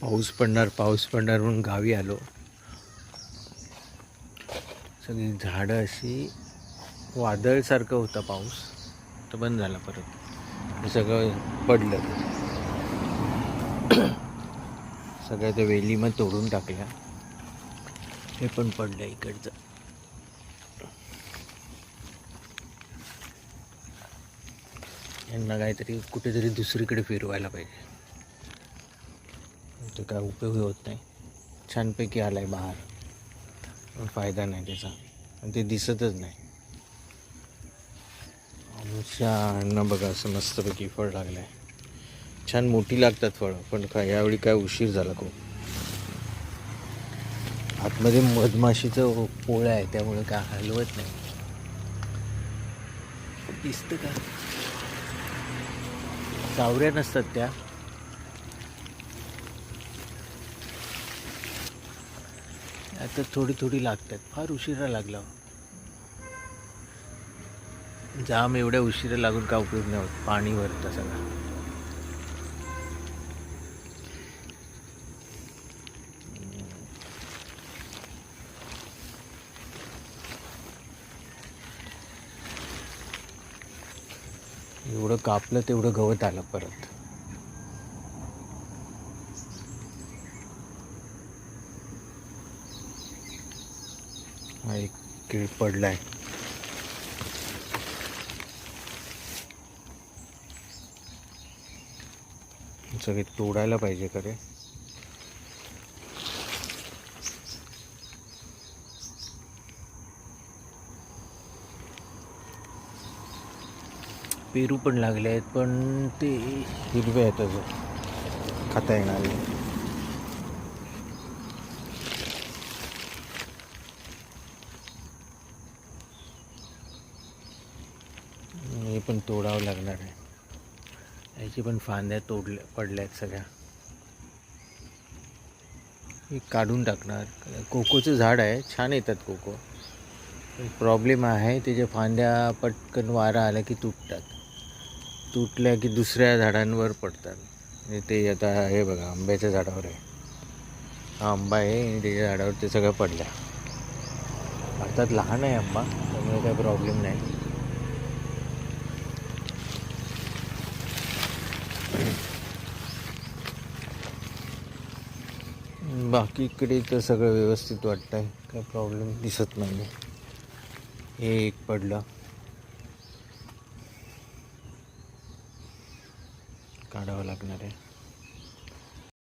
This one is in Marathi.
पाऊस पडणार पाऊस पडणार म्हणून गावी आलो. सगळी झाडं अशी वादळसारखं होता पाऊस. तर बंद झाला परत. सगळं पडलं. सगळ्या त्या वेली मग तोडून टाकल्या. हे पण पडलं इकडचं. यांना काहीतरी कुठेतरी दुसरीकडे फिरवायला पाहिजे. ते काय उपयोग होत नाही. छानपैकी आला आहे बाहेर. पण फायदा नाही त्याचा. आणि ते दिसतच नाही. आमच्या बघा असं मस्तपैकी फळ लागलं आहे छान मोठी लागतात फळं पण काय यावेळी काय उशीर झाला खूप. आतमध्ये मधमाशीचं पोळं आहे त्यामुळे काय हलवत नाही. दिसतं का? सावऱ्या नसतात त्या. आता थोडी थोडी लागतात. फार उशिरा लागला. जाम एवढ्या उशिरा लागून का उपयोग नाही होत. पाणी भरतं सगळं. एवढं कापलं तेवढं गवत आलं परत. हा एक केळ पडलाय. सगळे तोडायला पाहिजे खरे. पेरू पण लागले आहेत पण ते हिरवे आहेत अजून. खाता येणार नाही हे पण तोडावं लागणार आहे. याची पण फांद्या तोडल्या पडल्या आहेत सगळ्या. हे काढून टाकणार. कोकोचं झाड आहे छान येतात कोको. प्रॉब्लेम आहे त्याच्या फांद्या पटकन वारा आला की तुटतात. तुटल्या की दुसऱ्या झाडांवर पडतात. म्हणजे ते आता हे बघा आंब्याच्या झाडावर आहे. हा आंबा आहे आणि त्याच्या झाडावर ते सगळं पडल्या. अर्थात लहान आहे आंबा त्यामुळे काही प्रॉब्लेम नाही. बाकी इकडे तर सगळं व्यवस्थित वाटत आहे काय प्रॉब्लेम दिसत नाही हे एक पडलं. काढावं लागणार आहे.